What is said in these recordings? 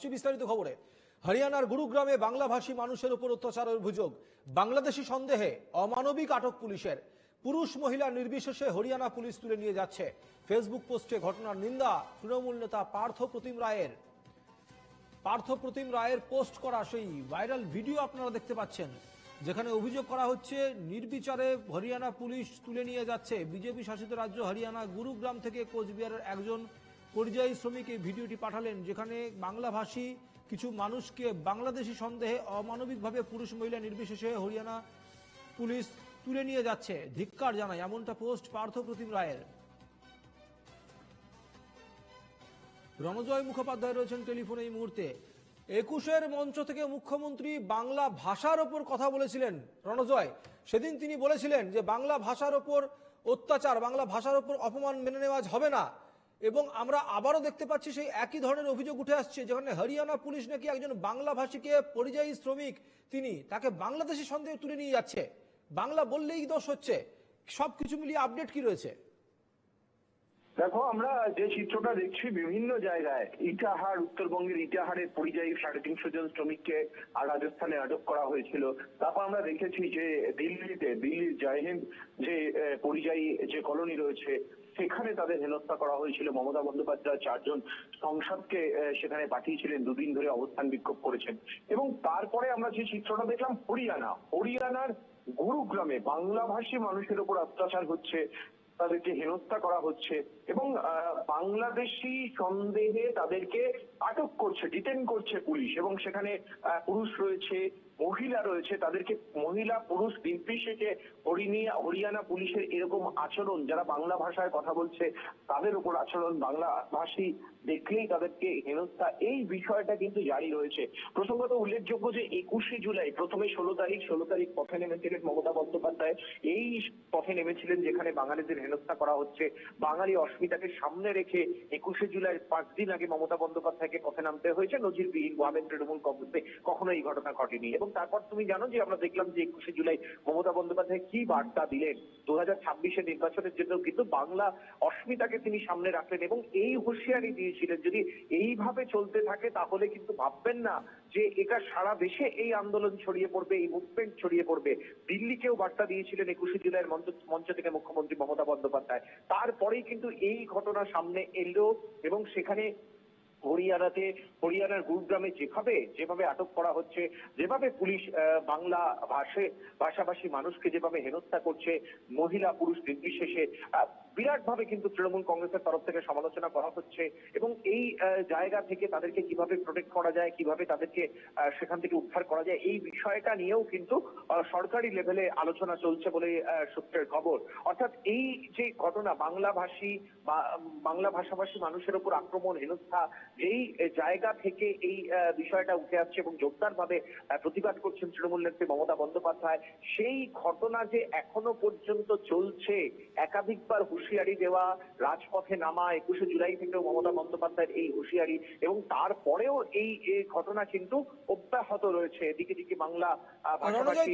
আসছে বিস্তারিত খবরে। হরিয়ানার গুরুগ্রামে বাংলাভাষী মানুষের উপর অত্যাচারের অভিযোগ। বাংলাদেশি সন্দেহে অমানবিক আটক পুলিশের। পুরুষ মহিলা নির্বিশেষে হরিয়ানা পুলিশ তুলে নিয়ে যাচ্ছে। ফেসবুক পোস্টে ঘটনার নিন্দা তৃণমূল নেতা পার্থ প্রতিম রায়ের। পার্থ প্রতিম রায়ের পোস্ট করা সেই ভাইরাল ভিডিও আপনারা দেখতে পাচ্ছেন। যেখানে অভিযোগ করা হচ্ছে, নির্বিচারে হরিয়ানা পুলিশ তুলে নিয়ে যাচ্ছে। বিজেপি শাসিত রাজ্য হরিয়ানা, গুরুগ্রাম থেকে কোচবিহারের একজন পরিযায়ী শ্রমিক এই ভিডিওটি পাঠালেন, যেখানে বাংলাভাষী কিছু মানুষকে বাংলাদেশি সন্দেহে অমানবিকভাবে পুরুষ মহিলা নির্বিশেষে হরিয়ানা পুলিশ তুলে নিয়ে যাচ্ছে। ধিক্কার জানায় এমনটা পোস্ট পার্থ প্রতিম রায়ের। রণজয় মুখোপাধ্যায় রয়েছেন টেলিফোনে এই মুহূর্তে। একুশের মঞ্চ থেকে মুখ্যমন্ত্রী বাংলা ভাষার ওপর কথা বলেছিলেন রণজয়। সেদিন তিনি বলেছিলেন যে, বাংলা ভাষার ওপর অত্যাচার, বাংলা ভাষার ওপর অপমান মেনে নেওয়া হবে না। এবং আমরা আবারও দেখতে পাচ্ছি সেই একই ধরনের অভিযোগ উঠে আসছে, যেখানে হরিয়ানা পুলিশ নাকি একজন বাংলা ভাষীকে পরিযায়ী শ্রমিক, তিনি তাকে বাংলাদেশি সন্দেহে তুলে নিয়ে যাচ্ছে। বাংলা বললেই দোষ হচ্ছে। সবকিছু মিলিয়ে আপডেট কি রয়েছে? দেখো, আমরা যে চিত্রটা দেখছি বিভিন্ন জায়গায়, ইটাহার, উত্তরবঙ্গের ইটাহারের পরিযায়ী সাড়ে তিনশো জন শ্রমিককে আর রাজস্থানে আটক করা হয়েছিল। তারপর আমরা দেখেছি যে দিল্লিতে, দিল্লির জয়হিন্দ যে পরিযায়ী যে কলোনি রয়েছে সেখানে তাদের হেনস্থা করা হয়েছিল। মমতা বন্দ্যোপাধ্যায় চারজন সংসদকে সেখানে পাঠিয়েছিলেন, দুদিন ধরে অবস্থান বিক্ষোভ করেছেন। এবং তারপরে আমরা যে চিত্রটা দেখলাম, হরিয়ানা। হরিয়ানার গুরুগ্রামে বাংলাভাষী মানুষের উপর অত্যাচার হচ্ছে, তাদেরকে হেনস্থা করা হচ্ছে। এবং বাংলাদেশি সন্দেহে তাদেরকে আটক করছে, ডিটেন করছে পুলিশ এবং সেখানে পুরুষ রয়েছে, মহিলা রয়েছে, তাদেরকে মহিলা, পুরুষ নির্বিশেষে হরিণিয়া হরিয়ানা পুলিশের এরকম আচরণ, যারা বাংলা ভাষায় কথা বলছে, তাদের উপর আচরণ বাংলা ভাষী দেখলেই তাদেরকে হেনস্থা। এই বিষয়টা কিন্তু জারি রয়েছে। প্রসঙ্গত উল্লেখযোগ্য যে একুশে জুলাই, প্রথমে ষোলো তারিখ ষোলো তারিখ পথে নেমেছিলেন মমতা বন্দ্যোপাধ্যায়। এই পথে নেমেছিলেন যেখানে বাঙালিদের হেনস্থা করা হচ্ছে। বাঙালি অস্মিতাকে সামনে রেখে একুশে জুলাই পাঁচ দিন আগে মমতা বন্দ্যোপাধ্যায়কে পথে নামতে হয়েছে। নজিরবিহীন ভাবে তৃণমূল কংগ্রেসে কখনো এই ঘটনা ঘটেনি। এবং তারপর তুমি জানো যে আমরা দেখলাম যে একুশে জুলাই মমতা বন্দ্যোপাধ্যায় কি বার্তা দিলেন। দু হাজার ছাব্বিশে নির্বাচনের জন্য কিন্তু বাংলা অস্মিতাকে তিনি সামনে রাখলেন এবং এই হুঁশিয়ারি দিয়েছিলেন। যদি এইভাবে চলতে থাকে তাহলে কিন্তু ভাববেন না যে এটা সারা দেশে এই আন্দোলন ছড়িয়ে পড়বে, এই মুভমেন্ট ছড়িয়ে পড়বে। দিল্লিকেও বার্তা দিয়েছিলেন একুশে জুলাইয়ের মঞ্চ মঞ্চ থেকে মুখ্যমন্ত্রী মমতা বন্দ্যোপাধ্যায়। তারপরেই কিন্তু এই ঘটনা সামনে এলো এবং সেখানে হরিয়ানাতে, হরিয়ানার গুরুগ্রামে যেভাবে যেভাবে আটক করা হচ্ছে, যেভাবে পুলিশ বাংলা ভাষে, ভাষাভাষী মানুষকে যেভাবে হেনস্থা করছে, মহিলা পুরুষ নির্বিশেষে বিরাটভাবে কিন্তু তৃণমূল কংগ্রেসের তরফ থেকে সমালোচনা করা হচ্ছে এবং এই জায়গা থেকে তাদেরকে কীভাবে প্রোটেক্ট করা যায়, কীভাবে তাদেরকে সেখান থেকে উদ্ধার করা যায়, এই বিষয়টা নিয়েও কিন্তু সরকারি লেভেলে আলোচনা চলছে বলে সূত্রের খবর। অর্থাৎ এই যে ঘটনা বাংলা ভাষী বা, বাংলা ভাষাভাষী মানুষের উপর আক্রমণ, হেনস্থা যেই জায়গা থেকে এই বিষয়টা উঠে আসছে এবং জোরদার ভাবে প্রতিবাদ করছেন তৃণমূল নেত্রী মমতা বন্দ্যোপাধ্যায়। সেই ঘটনা যে এখনও পর্যন্ত চলছে একাধিকবার হুঁশিয়ারি দেওয়া রাজপথে নামা একুশে জুলাই থেকেও মমতা বন্দ্যোপাধ্যায়ের এই হুঁশিয়ারি এবং তারপরেও এই ঘটনা কিন্তু অব্যাহত রয়েছে। এদিকে দিকে বাংলা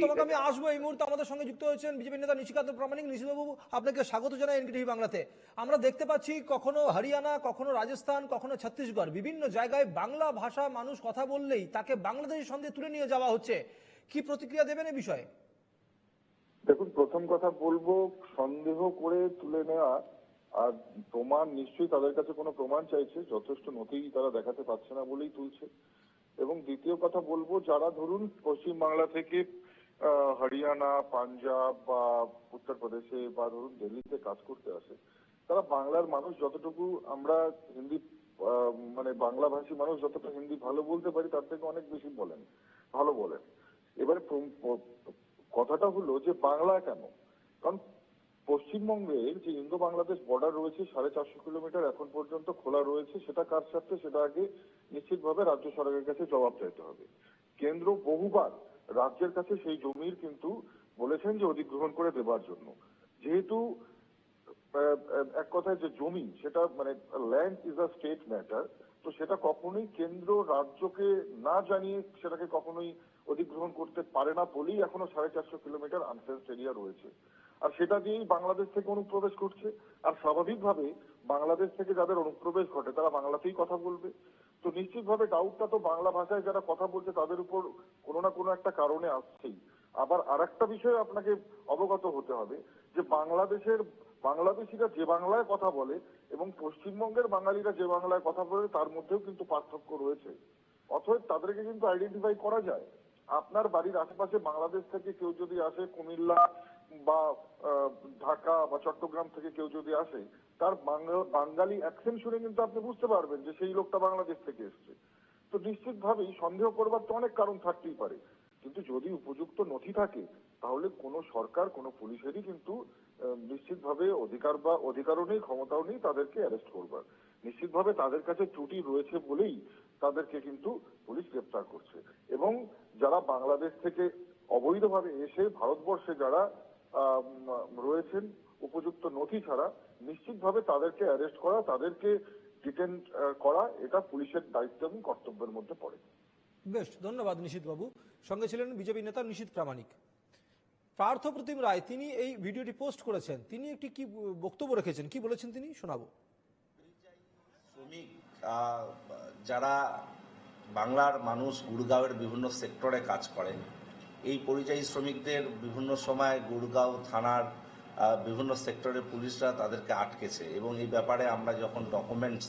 তোমাকে আমি আসব এই মুহূর্তে। আমাদের সঙ্গে যুক্ত হয়েছেন বিজেপি নেতা নিশিকান্ত প্রামাণিক। নিশিবাবু আপনাকে স্বাগত জানাই এনকেটিভি বাংলাতে। আমরা দেখতে পাচ্ছি কখনো হরিয়ানা কখনো রাজস্থান কখনো ছত্তিশগড়। বিভিন্ন জায়গায় বাংলা ভাষা মানুষ কথা বললেই তাকে বাংলাদেশের সঙ্গে তুলে নিয়ে যাওয়া হচ্ছে। কি প্রতিক্রিয়া দেবেন এই বিষয়ে? দেখুন, প্রথম কথা বলব, সন্দেহ করে তুলে নেওয়া, আর প্রমাণ নিশ্চয়ই তাদের কাছে কোনো প্রমাণ চাইছে, যথেষ্ট নথি তারা দেখাতে পারছে না বলেই তুলছে। এবং দ্বিতীয় কথা বলব, যারা ধরুন পশ্চিম বাংলা থেকে হরিয়ানা, পাঞ্জাব বা উত্তরপ্রদেশে বা ধরুন দিল্লিতে কাজ করতে আসে, তারা বাংলার মানুষ যতটুকু আমরা হিন্দি মানে বাংলা ভাষী মানুষ যতটা হিন্দি ভালো বলতে পারি, তার থেকে অনেক বেশি বলেন, ভালো বলেন। এবারে কথাটা হলো যে বাংলা কেন? কারণ পশ্চিমবঙ্গের যে ইন্দো বাংলাদেশ বর্ডার রয়েছে, সাড়ে চারশো কিলোমিটার এখন পর্যন্ত খোলা রয়েছে, সেটা কার স্বার্থে? সেটা আগে নিশ্চিতভাবে রাজ্য সরকারের কাছে জবাব চাইতে হবে। কেন্দ্র বহুবার রাজ্যের কাছে সেই জমির কিন্তু বলেছেন যে অধিগ্রহণ করে দেবার জন্য। যেহেতু এক কথায় যে জমি, সেটা মানে land is a state matter তো সেটা কখনোই কেন্দ্র রাজ্যকে না জানিয়ে সেটাকে কখনোই অধিগ্রহণ করতে পারে না বলেই এখনও সাড়ে চারশো কিলোমিটার আনফেন্সড এরিয়া রয়েছে। আর সেটা দিয়েই বাংলাদেশ থেকে অনুপ্রবেশ করছে। আর স্বাভাবিকভাবে বাংলাদেশ থেকে যাদের অনুপ্রবেশ ঘটে, তারা বাংলাতেই কথা বলবে। তো নিশ্চিতভাবে ডাউটটা তো বাংলা ভাষায় যারা কথা বলছে, তাদের উপর কোনো না কোনো একটা কারণে আসছেই। আবার আরেকটা বিষয়ে আপনাকে অবগত হতে হবে, যে বাংলাদেশের বাংলাদেশিরা যে বাংলায় কথা বলে এবং পশ্চিমবঙ্গের বাঙালিরা যে বাংলায় কথা বলে, তার মধ্যেও কিন্তু পার্থক্য রয়েছে। অতএব তাদেরকে কিন্তু আইডেন্টিফাই করা যায়। আপনার বাড়ির আশেপাশে বাংলাদেশ থেকে কেউ যদি আসে, কুমিল্লা বা ঢাকা বা চট্টগ্রাম থেকে কেউ যদি আসে, তার বাঙালি অ্যাকসেন্ট শুনে কিন্তু আপনি বুঝতে পারবেন যে সেই লোকটা বাংলাদেশ থেকে এসছে। তো নিশ্চিতভাবেই সন্দেহ করবার তো অনেক কারণ থাকতেই পারে। কিন্তু যদি উপযুক্ত নথি থাকে, তাহলে কোনো সরকার, কোনো পুলিশেরই কিন্তু নিশ্চিতভাবে অধিকার বা অধিকারও নেই, ক্ষমতাও নেই তাদেরকে অ্যারেস্ট করবার। নিশ্চিতভাবে তাদের কাছে ত্রুটি রয়েছে বলেই তাদেরকে কিন্তু পুলিশ গ্রেপ্তার করছে। এবং যারা বাংলাদেশ থেকে অবৈধভাবে এসে ভারতবর্ষে যারা রয়েছেন উপযুক্ত নথি ছাড়া নিশ্চিতভাবে তাদেরকে অ্যারেস্ট করা তাদেরকে ডিটেন করা এটা পুলিশের দায়িত্ব এবং কর্তব্যের মধ্যে পড়ে। বেশ ধন্যবাদ নিশীত বাবু সঙ্গে ছিলেন বিজেপি নেতা নিশীত প্রামাণিক। পার্থ প্রতিম রায় তিনি এই ভিডিওটি পোস্ট করেছেন। তিনি একটি কি বক্তব্য রেখেছেন? কি বলেছেন তিনি? শোনাবো। শ্রমিক যারা বাংলার মানুষ গুড়গাঁওয়ের বিভিন্ন সেক্টরে কাজ করেন, এই পরিযায়ী শ্রমিকদের বিভিন্ন সময় গুড়গাঁও থানার বিভিন্ন সেক্টরের পুলিশরা তাদেরকে আটকেছে এবং এই ব্যাপারে আমরা যখন ডকুমেন্টস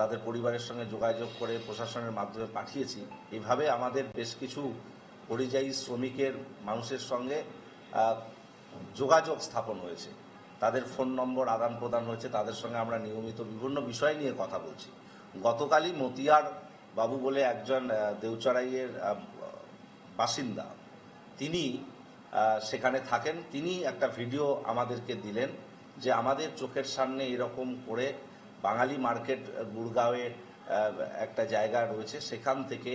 তাদের পরিবারের সঙ্গে যোগাযোগ করে প্রশাসনের মাধ্যমে পাঠিয়েছি, এভাবে আমাদের বেশ কিছু পরিযায়ী শ্রমিকের মানুষের সঙ্গে যোগাযোগ স্থাপন হয়েছে। তাদের ফোন নম্বর আদান প্রদান হয়েছে, তাদের সঙ্গে আমরা নিয়মিত বিভিন্ন বিষয় নিয়ে কথা বলছি। গতকালই মতিয়ার বাবু বলে একজন দেউচড়াইয়ের বাসিন্দা। তিনি সেখানে থাকেন। তিনি একটা ভিডিও আমাদেরকে দিলেন যে আমাদের চোখের সামনে এরকম করে বাঙালি মার্কেট গুড়গাঁওয়ে একটা জায়গা রয়েছে। সেখান থেকে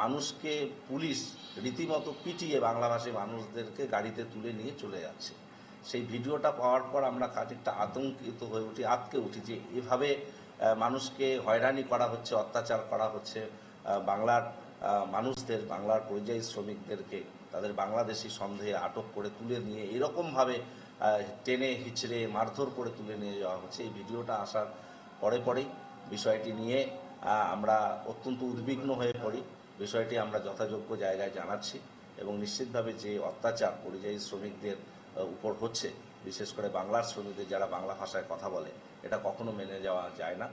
মানুষকে পুলিশ রীতিমতো পিটিয়ে বাংলাভাষী মানুষদেরকে গাড়িতে তুলে নিয়ে চলে যাচ্ছে। সেই ভিডিওটা পাওয়ার পর আমরা খানিকটা আতঙ্কিত হয়ে উঠি, আতকে উঠি যে এভাবে মানুষকে হয়রানি করা হচ্ছে, অত্যাচার করা হচ্ছে। বাংলার মানুষদের, বাংলার পরিযায়ী শ্রমিকদেরকে তাদের বাংলাদেশি সন্দেহে আটক করে তুলে নিয়ে এরকমভাবে টেনে হিচড়ে, মারধর করে তুলে নিয়ে যাওয়া হচ্ছে। এই ভিডিওটা আসার পরে পরেই বিষয়টি নিয়ে আমরা অত্যন্ত উদ্বিগ্ন হয়ে পড়ি। বিষয়টি আমরা যথাযোগ্য জায়গায় জানাচ্ছি এবং নিশ্চিতভাবে যে অত্যাচার পরিযায়ী শ্রমিকদের উপর হচ্ছে বিশেষ করে বাংলার শ্রমিকদের যারা বাংলা ভাষায় কথা বলে, এটা কখনো মেনে যাওয়া যায় না।